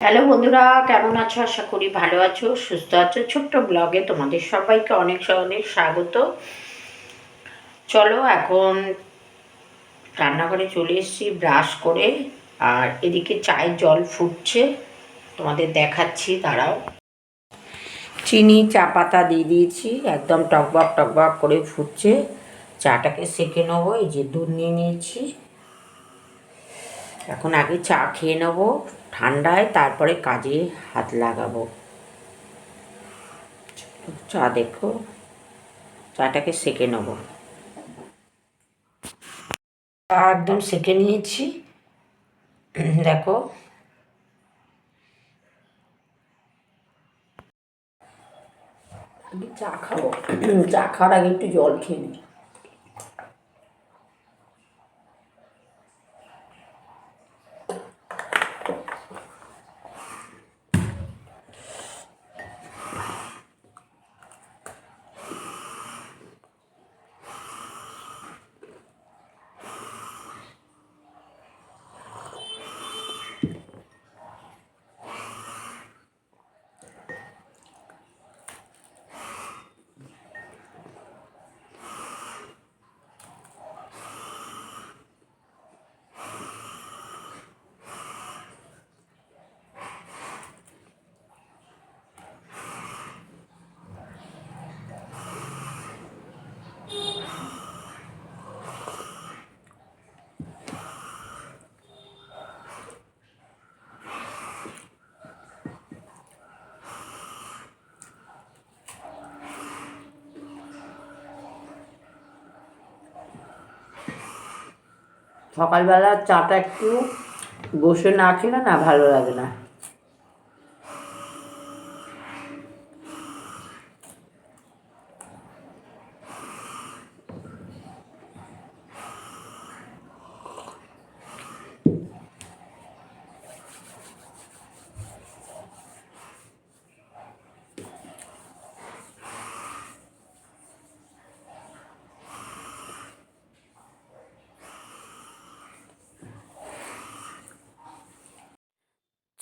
Hello বন্ধুরা, কেমন আছো? আশা করি ভালো আছো, সুস্থ আছো। ছোট্ট ব্লগে তোমাদের সবাইকে অনেক অনেক স্বাগত। চলো এখন রান্নাঘরে চলে এসেছি ব্রাশ করে, আর এদিকে চায়ের জল ফুটছে। তোমাদের দেখাচ্ছি তারাও চিনি, চা পাতা দিয়ে দিয়েছি, একদম টকবাক টকবাক করে ফুটছে। চাটাকে সেঁকে নেব, এই যে দুধ নিয়ে নিয়েছি। এখন আগে চা খেয়ে নেব, ঠান্ডায়, তারপরে কাজে হাত লাগাবো। চা দেখো, চাটাকে সেকে নেব। চা একদম সেকে নিয়েছি। দেখো। চা খাব। চা খাওয়ার আগে একটু জল খেয়ে নিই। সকালবেলা চাটা একটু বসে না খেলে না ভালো লাগে না।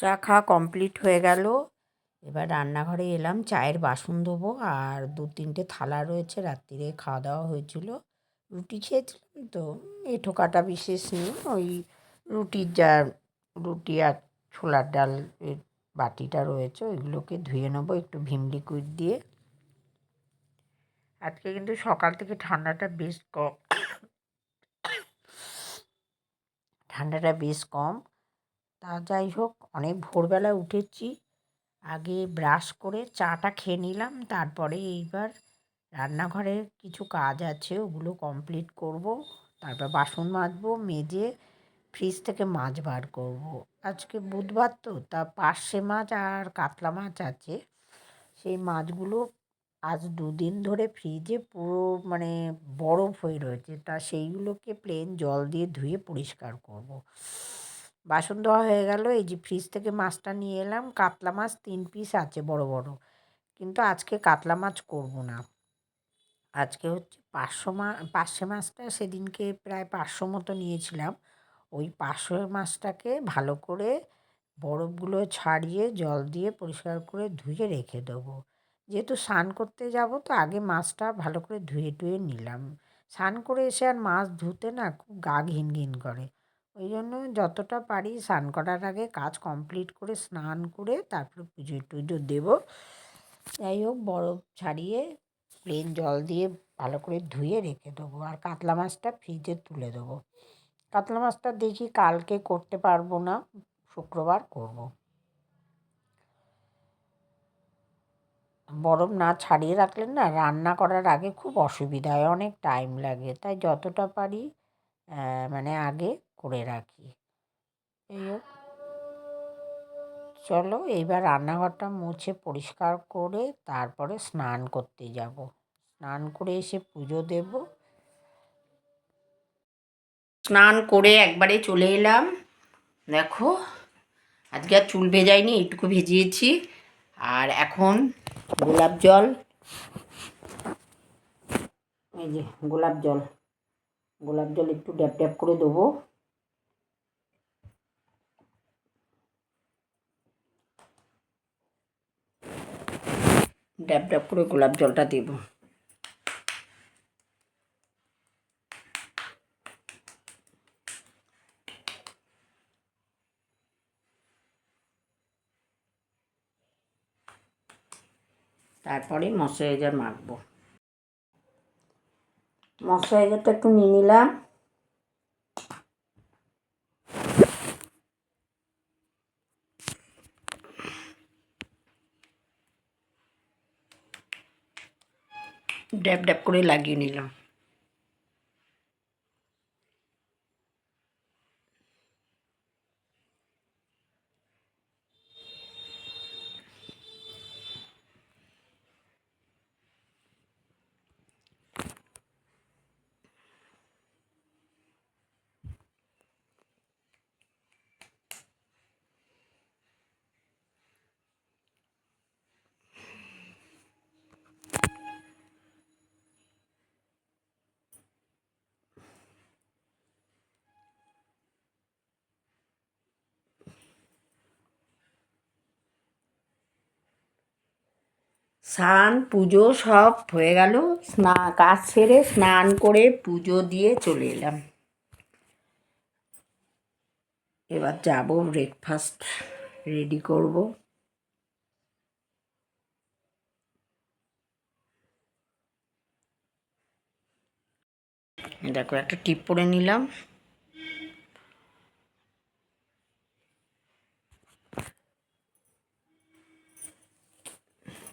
চা খাওয়া কমপ্লিট হয়ে গেল। এবার রান্নাঘরে এলাম, চায়ের বাসন ধোবো আর দু তিনটে থালা রয়েছে, রাত্রিরে খাওয়া দাওয়া হয়েছিল। রুটি খেয়েছিলাম তো এঁঠো কাটা বিশেষ নেই, ওই রুটির যা, রুটি আর ছোলার ডাল বাটিটা রয়েছে, ওইগুলোকে ধুয়ে নেব একটু ভিম লিকুইড দিয়ে। আজকে কিন্তু সকাল থেকে ঠান্ডাটা বেশ কম, ঠান্ডাটা বেশ কম। তা যাই হোক, অনেক ভোরবেলা উঠেছি। আগে ব্রাশ করে চাটা খেয়ে নিলাম, তারপরে এইবার রান্নাঘরে কিছু কাজ আছে, ওগুলো কমপ্লিট করব। তারপর বাসন মাজবো, মেজে ফ্রিজ থেকে মাছ বার করব। আজকে বুধবার তো, তা পার্শে মাছ আর কাতলা মাছ আছে। সেই মাছগুলো আজ দুদিন ধরে ফ্রিজে পুরো মানে বরফ হয়ে রয়েছে, তা সেইগুলোকে প্লেন জল দিয়ে ধুয়ে পরিষ্কার করব। বাসন ধোয়া হয়ে গেল, এই যে ফ্রিজ থেকে মাছটা নিয়ে এলাম, কাতলা মাছ তিন পিস আছে বড় বড়। কিন্তু আজকে কাতলা মাছ করব না। আজকে হচ্ছে পাঁচশো মা পার্শে মাছটা সেদিনকে প্রায় পাঁচশো মতো নিয়েছিলাম। ওই পাঁচশো মাছটাকে ভালো করে বরফগুলো ছাড়িয়ে, জল দিয়ে পরিষ্কার করে ধুয়ে রেখে দেবো। যেহেতু স্নান করতে যাব, তো আগে মাছটা ভালো করে ধুয়ে টুয়ে নিলাম। স্নান করে এসে আর মাছ ধুতে না খুব গা ঘিন ঘিন করে। ওই জন্য যতটা পারি স্নান করার আগে কাজ কমপ্লিট করে স্নান করে তারপরে পুজো টুজো দেবো। যাই হোক, বরফ ছাড়িয়ে প্লেন জল দিয়ে ভালো করে ধুয়ে রেখে দেবো আর কাতলা মাছটা ফ্রিজে তুলে দেবো। কাতলা মাছটা দেখি কালকে করতে পারব না, শুক্রবার করব। বরফ না ছাড়িয়ে রাখলে না রান্না করার আগে খুব অসুবিধা হয় অনেক টাইম লাগে। তাই যতটা পারি মানে আগে করে রাখি। এই চলো এইবার রান্নাঘরটা মুছে পরিষ্কার করে তারপরে স্নান করতে যাব। স্নান করে এসে পুজো দেব। স্নান করে একবারে চলে এলাম। দেখো, আজকে আর চুল ভেজাইনি, এইটুকু ভেজিয়েছি। আর এখন গোলাপ জল, এই যে গোলাপ জল গোলাপ জল একটু ড্যাপ ড্যাপ করে দেবো। ড্যাব ড্যাব করে গোলাপ জলটা দেব। তারপরে ময়শ্চারাইজার মাখবো। ময়শ্চারাইজারটা একটু নিয়ে নিলাম। ড্যাব ড্যাব করে লাগিয়ে নিলাম। স্নান, পুজো সব হয়ে গেল। স্না, কাজ সেরে স্নান করে পুজো দিয়ে চলে এলাম। এবার যাব ব্রেকফাস্ট রেডি করব। দেখো, একটা টিপ পরে নিলাম।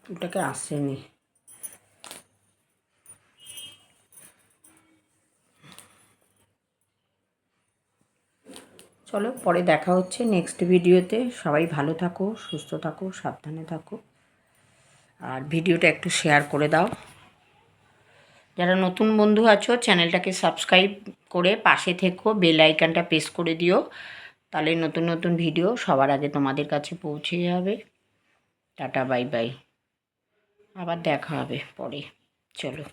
ওটাকে আসেনি। চলো পরে দেখা হচ্ছে নেক্সট ভিডিওতে সবাই ভালো থাকো, সুস্থ থাকো, সাবধানে থাকো। আর ভিডিওটা একটু শেয়ার করে দাও। যারা নতুন বন্ধু আছো চ্যানেলটাকে সাবস্ক্রাইব করে পাশে থেকো বেল আইকনটা প্রেস করে দিও। তাহলে নতুন নতুন ভিডিও সবার আগে তোমাদের কাছে পৌঁছে যাবে। টাটা বাই বাই আবার দেখা হবে পরে। চলো।